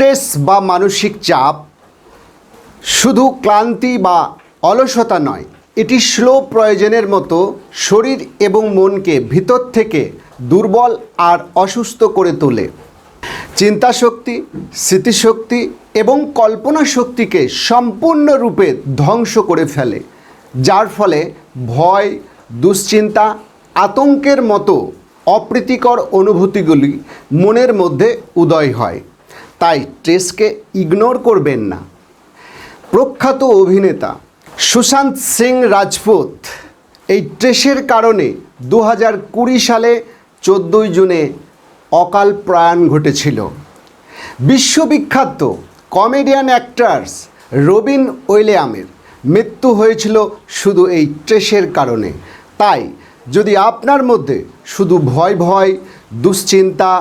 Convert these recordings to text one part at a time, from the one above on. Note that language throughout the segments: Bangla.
স্ট্রেস বা মানসিক চাপ শুধু ক্লান্তি বা অলসতা নয়, এটি স্লো প্রয়োজনের মতো শরীর এবং মনকে ভিতর থেকে দুর্বল আর অসুস্থ করে তোলে। চিন্তাশক্তি, স্মৃতিশক্তি এবং কল্পনা শক্তিকে সম্পূর্ণরূপে ধ্বংস করে ফেলে, যার ফলে ভয়, দুশ্চিন্তা, আতঙ্কের মতো অপ্রীতিকর অনুভূতিগুলি মনের মধ্যে উদয় হয়। তাই স্ট্রেসকে ইগনোর করবেন না। প্রখ্যাত অভিনেতা সুশান্ত সিং রাজপুত এই ট্রেসের কারণে দু হাজার কুড়ি সালে চোদ্দোই জুনে অকাল প্রয়াণ ঘটেছিল। বিশ্ববিখ্যাত কমেডিয়ান অ্যাক্টার্স রবিন উইলিয়ামের মৃত্যু হয়েছিল শুধু এই ট্রেসের কারণে। তাই যদি আপনার মধ্যে শুধু ভয় ভয়, দুশ্চিন্তা,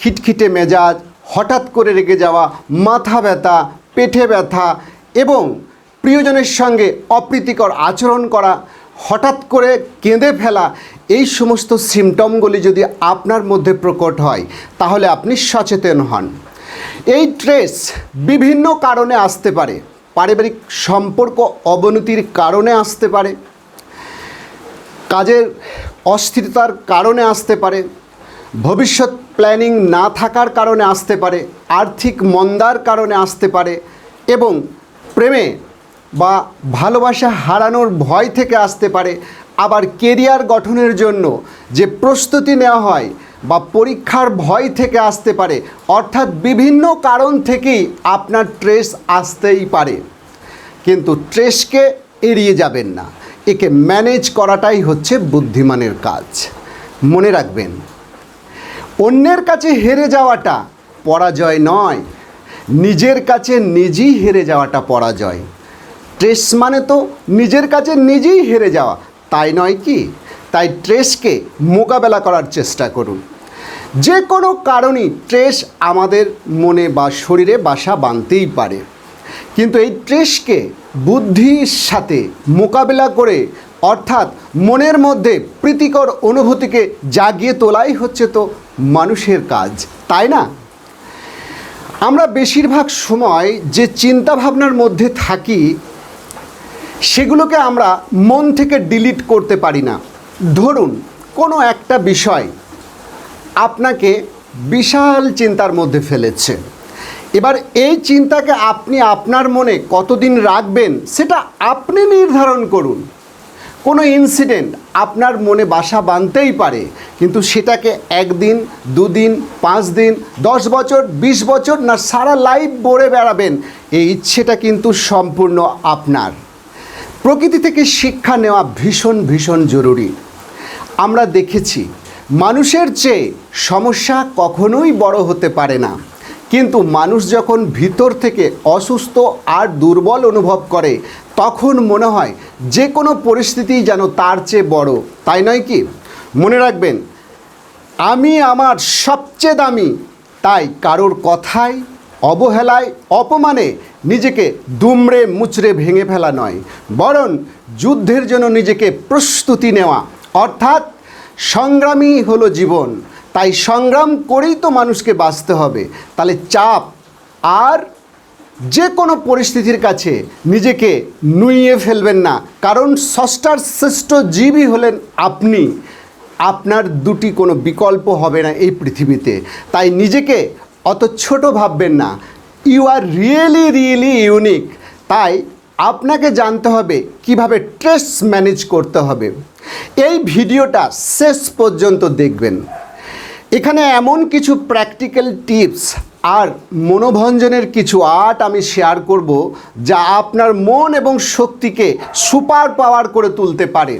খিটখিটে মেজাজ হঠাৎ করে রেগে যাওয়া, মাথা ব্যথা, পেটে ব্যথা এবং প্রিয়জনের সঙ্গে অপ্রীতিকর আচরণ করা, হঠাৎ করে কেঁদে ফেলা, এই সমস্ত সিমটমগুলি যদি আপনার মধ্যে প্রকট হয়, তাহলে আপনি সচেতন হন। এই ট্রেস বিভিন্ন কারণে আসতে পারে। পারিবারিক সম্পর্ক অবনতির কারণে আসতে পারে। কাজের অস্থিরতার কারণে আসতে পারে। ভবিষ্যৎ প্ল্যানিং না থাকার কারণে আসতে পারে, আর্থিক মন্দার কারণে আসতে পারে এবং প্রেমে বা ভালোবাসা হারানোর ভয় থেকে আসতে পারে। আবার কেরিয়ার গঠনের জন্য যে প্রস্তুতি নেওয়া হয় বা পরীক্ষার ভয় থেকে আসতে পারে, অর্থাৎ বিভিন্ন কারণ থেকেই আপনার ট্রেস আসতেই পারে। কিন্তু ট্রেসকে এড়িয়ে যাবেন না, একে ম্যানেজ করাটাই হচ্ছে বুদ্ধিমানের কাজ। মনে রাখবেন অন্যের কাছে হেরে যাওয়াটা পরাজয় নয়। নিজের কাছে নিজেই হেরে যাওয়াটা পরাজয়। ট্রেস মানে তো নিজের কাছে নিজেই হেরে যাওয়া। তাই নয় কি? তাই ট্রেসকে মোকাবেলা করার চেষ্টা করুন। যে কোনো কারণেই ট্রেস আমাদের মনে বা শরীরে বাসা বাঁধতেই পারে। কিন্তু এই ট্রেসকে বুদ্ধির সাথে মোকাবেলা করে, অর্থাৎ মনের মধ্যে প্রীতিকর অনুভূতিকে জাগিয়ে তোলাই হচ্ছে তো মানুষের কাজ, তাই না? আমরা বেশিরভাগ সময় যে চিন্তা ভাবনার মধ্যে থাকি, সেগুলোকে আমরা মন থেকে ডিলিট করতে পারি না। ধরুন, কোনো একটা বিষয় আপনাকে বিশাল চিন্তার মধ্যে ফেলেছে। এবার এই চিন্তাকে আপনি আপনার মনে কতদিন রাখবেন, সেটা আপনি নির্ধারণ করুন। কোনো ইনসিডেন্ট আপনার মনে বাসা বাঁধতেই পারে, কিন্তু সেটাকে একদিন, দুদিন পাঁচ দিন দশ বছর, বিশ বছর না সারা লাইফ বড়ে বেড়াবেন, এই ইচ্ছেটা কিন্তু সম্পূর্ণ আপনার। প্রকৃতি থেকে শিক্ষা নেওয়া ভীষণ ভীষণ জরুরি। আমরা দেখেছি, মানুষের চেয়ে সমস্যা কখনোই বড় হতে পারে না। কিন্তু মানুষ যখন ভিতর থেকে অসুস্থ আর দুর্বল অনুভব করে, তখন মনে হয় যে কোনো পরিস্থিতি যেন তার চেয়ে বড়। তাই নয় কি? মনে রাখবেন, আমি আমার সবচেয়ে দামি, তাই কারোর কথায়, অবহেলায়, অপমানে নিজেকে দুমড়ে মুচড়ে ভেঙে ফেলা নয়। বরং যুদ্ধের জন্য নিজেকে প্রস্তুতি নেওয়া, অর্থাৎ সংগ্রামী হলো জীবন। তাই সংগ্রাম করেই তো মানুষকে বাঁচতে হবে। তাহলে চাপ আর যে কোনো পরিস্থিতির কাছে নিজেকে নুইয়ে ফেলবেন না। কারণ ষষ্ঠার শ্রেষ্ঠ জীবই হলেন আপনি। আপনার দুটি কোনো বিকল্প হবে না এই পৃথিবীতে। তাই নিজেকে অত ছোট ভাববেন না। You are really really unique তাই আপনাকে জানতে হবে কীভাবে ট্রেস ম্যানেজ করতে হবে। এই ভিডিওটা শেষ পর্যন্ত দেখবেন। এখানে এমন কিছু প্র্যাকটিক্যাল টিপস আর মনোভঞ্জনের কিছু আর্ট আমি শেয়ার করব যা আপনার মন এবং শক্তিকে সুপার পাওয়ার করে তুলতে পারে।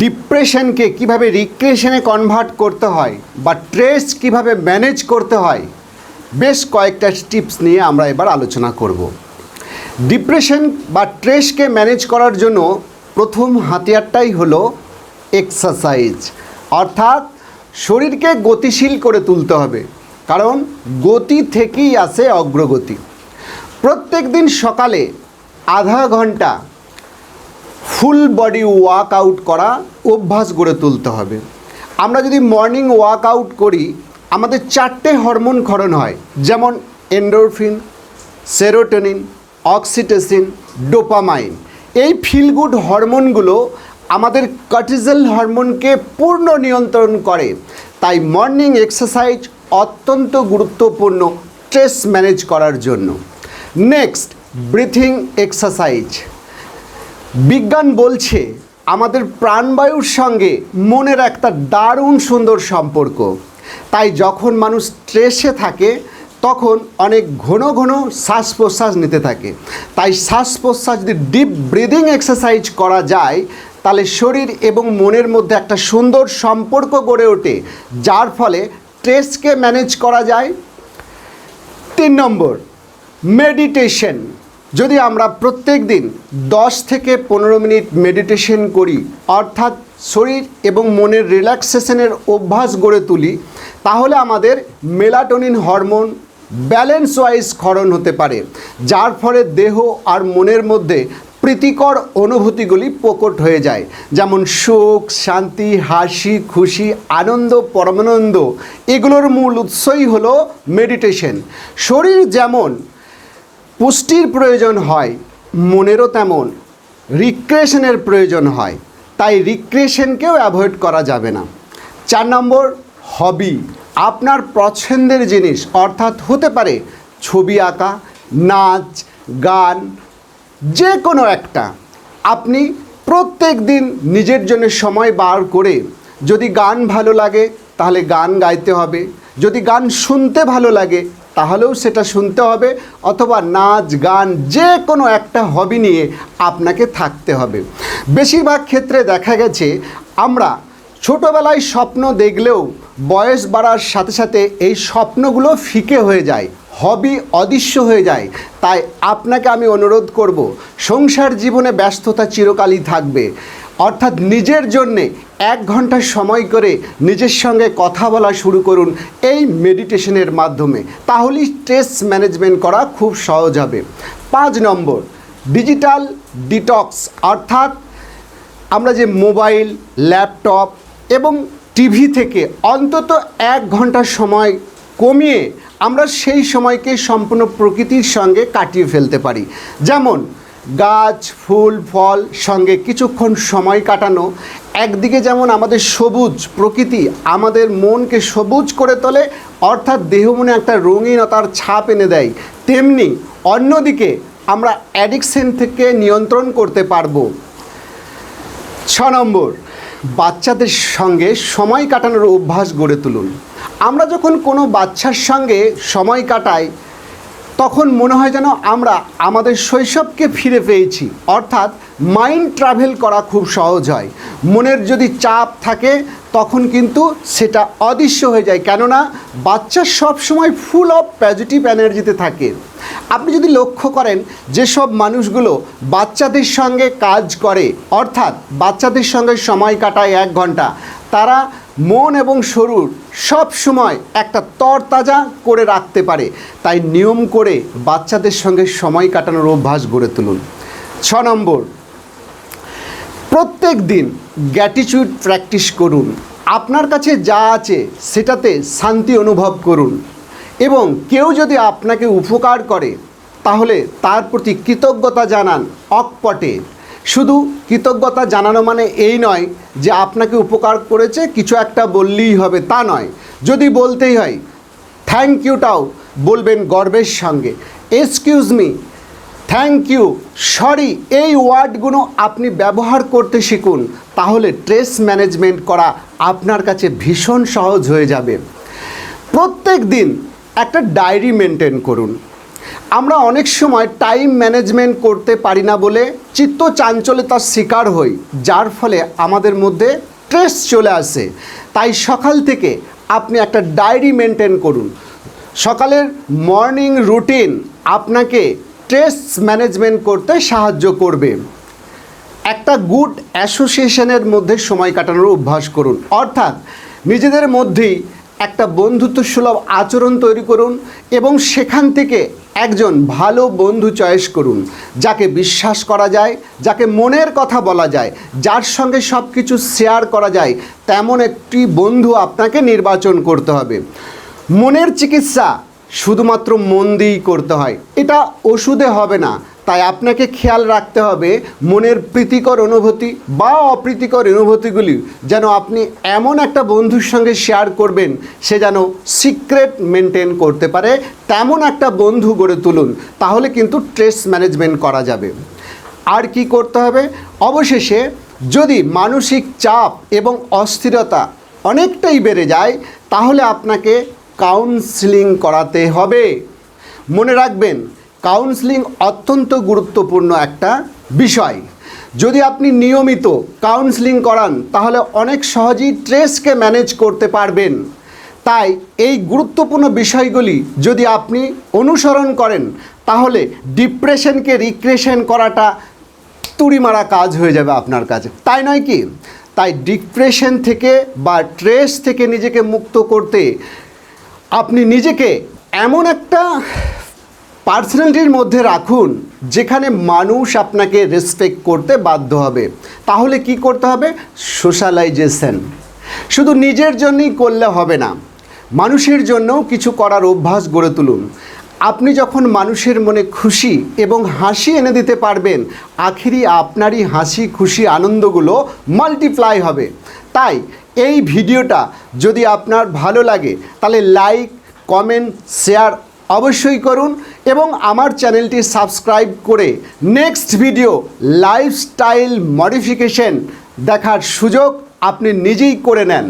ডিপ্রেশনকে কীভাবে রিক্রিয়েশনে কনভার্ট করতে হয় বা ট্রেস কীভাবে ম্যানেজ করতে হয়, বেশ কয়েকটা টিপস নিয়ে আমরা এবার আলোচনা করব। ডিপ্রেশন বা ট্রেসকে ম্যানেজ করার জন্য প্রথম হাতিয়ারটাই হলো এক্সারসাইজ অর্থাৎ শরীরকে গতিশীল করে তুলতে হবে, কারণ গতি থেকেই আসে অগ্রগতি। প্রত্যেক দিন সকালে আধা ঘণ্টা ফুল বডি ওয়ার্কআউট করা অভ্যাস গড়ে তুলতে হবে। আমরা যদি মর্নিং ওয়ার্কআউট করি, আমাদের চারটে হরমোন ক্ষরণ হয়, যেমন এন্ডোরফিন, সেরোটোনিন, অক্সিটোসিন, ডোপামাইন। এই ফিল গুড হরমোনগুলো আমাদের কর্টিজল হরমোনকে পূর্ণ নিয়ন্ত্রণ করে। তাই মর্নিং এক্সারসাইজ অত্যন্ত গুরুত্বপূর্ণ স্ট্রেস ম্যানেজ করার জন্য। নেক্সট ব্রিথিং এক্সারসাইজ বিজ্ঞান বলছে, আমাদের প্রাণবায়ুর সঙ্গে মনের একটা দারুণ সুন্দর সম্পর্ক। তাই যখন মানুষ স্ট্রেসে থাকে, তখন অনেক ঘন ঘন শ্বাস প্রশ্বাস নিতে থাকে। তাই শ্বাস প্রশ্বাস যদি ডিপ ব্রিদিং এক্সারসাইজ করা যায় তাহলে শরীর এবং মনের মধ্যে একটা সুন্দর সম্পর্ক গড়ে ওঠে, যার ফলে স্ট্রেসকে ম্যানেজ করা যায়। তিন নম্বর মেডিটেশন যদি আমরা প্রত্যেক দিন দশ থেকে পনেরো মিনিট মেডিটেশন করি, অর্থাৎ শরীর এবং মনের রিল্যাক্সেশনের অভ্যাস গড়ে তুলি, তাহলে আমাদের মেলাটোনিন হরমোন ব্যালেন্স ওয়াইজ ক্ষরণ হতে পারে, যার ফলে দেহ আর মনের মধ্যে প্রীতিকর অনুভূতিগুলি প্রকট হয়ে যায়। যেমন সুখ, শান্তি, হাসি, খুশি, আনন্দ, পরমানন্দ, এগুলোর মূল উৎসই হলো মেডিটেশন শরীর যেমন পুষ্টির প্রয়োজন হয়, মনেরও তেমন রিক্রিয়েশনের প্রয়োজন হয়, তাই রিক্রিয়েশনকেও অ্যাভয়েড করা যাবে না। চার নম্বর হবি আপনার পছন্দের জিনিস, অর্থাৎ হতে পারে ছবি আঁকা, নাচ, গান যে কোনো একটা। আপনি প্রত্যেক দিন নিজের জন্য সময় বার করে যদি গান ভালো লাগে, তাহলে গান গাইতে হবে। যদি গান শুনতে ভালো লাগে, তাহলেও সেটা শুনতে হবে অথবা নাচ, গান যে কোনো একটা হবি নিয়ে আপনাকে থাকতে হবে। বেশিরভাগ ক্ষেত্রে দেখা গেছে, আমরা ছোটোবেলায় স্বপ্ন দেখলেও বয়স বাড়ার সাথে সাথে এই স্বপ্নগুলো ফিকে হয়ে যায়। হবি অদৃশ্য হয়ে যায়। তাই আপনাকে আমি অনুরোধ করব, সংসার জীবনে ব্যস্ততা চিরকালই থাকবে। অর্থাৎ নিজের জন্যে এক ঘণ্টা সময় করে নিজের সঙ্গে কথা বলা শুরু করুন এই মেডিটেশনের মাধ্যমে। তাহলেই স্ট্রেস ম্যানেজমেন্ট করা খুব সহজ হবে। পাঁচ নম্বর, ডিজিটাল ডিটক্স, অর্থাৎ আমরা যে মোবাইল, ল্যাপটপ এবং টিভি থেকে অন্তত এক ঘণ্টা সময় কমিয়ে আমরা সেই সময়কে সম্পূর্ণ প্রকৃতির সঙ্গে কাটিয়ে ফেলতে পারি। যেমন, গাছ, ফুল, ফল সঙ্গে কিছুক্ষণ সময় কাটানো, একদিকে যেমন আমাদের সবুজ প্রকৃতি আমাদের মনকে সবুজ করে তোলে, অর্থাৎ দেহ মনে একটা রঙিনতার ছাপ এনে দেয়, তেমনি অন্যদিকে আমরা অ্যাডিকশন থেকে নিয়ন্ত্রণ করতে পারব। ছ নম্বর বাচ্চাদের সঙ্গে সময় কাটানোর অভ্যাস গড়ে তুলুন। আমরা যখন কোনো বাচ্চার সঙ্গে সময় কাটাই তখন মনে হয় যেন আমরা আমাদের শৈশবকে ফিরে পেয়েছি। অর্থাৎ মাইন্ড ট্রাভেল করা খুব সহজ হয়। মনের যদি চাপ থাকে, তখন কিন্তু সেটা অদৃশ্য হয়ে যায়। কেননা, বাচ্চা সবসময় ফুল অফ পজিটিভ এনার্জিতে থাকে। আপনি যদি লক্ষ্য করেন, যেসব মানুষগুলো বাচ্চাদের সঙ্গে কাজ করে, অর্থাৎ বাচ্চাদের সঙ্গে সময় কাটায় এক ঘণ্টা, তারা মন এবং শরীর সব সময় একটা তরতাজা করে রাখতে পারে। তাই নিয়ম করে বাচ্চাদের সঙ্গে সময় কাটানোর অভ্যাস গড়ে তুলুন। ছ নম্বর, প্রত্যেক দিন গ্র্যাটিটিউড প্র্যাকটিস করুন। আপনার কাছে যা আছে সেটাতে শান্তি অনুভব করুন এবং কেউ যদি আপনাকে উপকার করে, তাহলে তার প্রতি কৃতজ্ঞতা জানান অকপটে। শুধু কৃতজ্ঞতা জানানো মানে এই নয় যে আপনাকে উপকার করেছে, কিছু একটা বললেই হবে তা নয়। যদি বলতেই হয় থ্যাংক ইউটাও বলবেন গর্বের সঙ্গে। Excuse me thank you sorry এই ওয়ার্ডগুলো আপনি ব্যবহার করতে শিখুন, তাহলে ট্রেস ম্যানেজমেন্ট করা আপনার কাছে ভীষণ সহজ হয়ে যাবে। প্রত্যেক দিন একটা ডায়েরি মেনটেন করুন। আমরা অনেক সময় টাইম ম্যানেজমেন্ট করতে পারি না বলে চিত্ত চাঞ্চল্যতার শিকার হই, যার ফলে আমাদের মধ্যে স্ট্রেস চলে আসে। তাই সকাল থেকে আপনি একটা ডায়েরি মেনটেন করুন। সকালের মর্নিং রুটিন আপনাকে স্ট্রেস ম্যানেজমেন্ট করতে সাহায্য করবে। একটা গুড অ্যাসোসিয়েশনের মধ্যে সময় কাটানোর অভ্যাস করুন। অর্থাৎ নিজেদের মধ্যেই একটা বন্ধুত্ব সুলভ আচরণ তৈরি করুন এবং সেখান থেকে একজন ভালো বন্ধু চয়েস করুন, যাকে বিশ্বাস করা যায়, যাকে মনের কথা বলা যায়, যার সঙ্গে সব কিছু শেয়ার করা যায়, তেমন একটি বন্ধু আপনাকে নির্বাচন করতে হবে। মনের চিকিৎসা শুধুমাত্র মন দিয়েই করতে হয়, এটা ওষুধে হবে না। তাই আপনাকে খেয়াল রাখতে হবে মনের প্রীতিকর অনুভূতি বা অপ্রীতিকর অনুভূতিগুলি যেন আপনি এমন একটা বন্ধুর সঙ্গে শেয়ার করবেন, সে যেন সিক্রেট মেনটেন করতে পারে। তেমন একটা বন্ধু গড়ে তুলুন, তাহলে কিন্তু স্ট্রেস ম্যানেজমেন্ট করা যাবে। আর কি করতে হবে? অবশেষে যদি মানসিক চাপ এবং অস্থিরতা অনেকটাই বেড়ে যায়, তাহলে আপনাকে কাউন্সিলিং করাতে হবে। মনে রাখবেন কাউন্সিলিং অত্যন্ত গুরুত্বপূর্ণ একটা বিষয়। যদি আপনি নিয়মিত কাউন্সিলিং করান, তাহলে অনেক সহজেই স্ট্রেসকে ম্যানেজ করতে পারবেন। তাই এই গুরুত্বপূর্ণ বিষয়গুলি যদি আপনি অনুসরণ করেন, তাহলে ডিপ্রেশনকে রিক্রিয়েশন করাটা তুড়ি মারা কাজ হয়ে যাবে আপনার কাছে। তাই নয় কি? তাই ডিপ্রেশন থেকে বা স্ট্রেস থেকে নিজেকে মুক্ত করতে আপনি নিজেকে এমন একটা পার্সোনালিটির মধ্যে রাখুন, যেখানে মানুষ আপনাকে রেসপেক্ট করতে বাধ্য হবে। তাহলে কি করতে হবে? সোশ্যালাইজেশন শুধু নিজের জন্যই করলে হবে না, মানুষের জন্যও কিছু করার অভ্যাস গড়ে তুলুন। আপনি যখন মানুষের মনে খুশি এবং হাসি এনে দিতে পারবেন, আখিরি আপনারই হাসি, খুশি আনন্দগুলো মাল্টিপ্লাই হবে। তাই এই ভিডিওটা যদি আপনার ভালো লাগে, তাহলে লাইক কমেন্ট শেয়ার অবশ্যই করুন এবং আমার চ্যানেলটি সাবস্ক্রাইব করে নেক্সট ভিডিও লাইফস্টাইল মডিফিকেশন দেখার সুযোগ আপনি নিজেই করে নেন।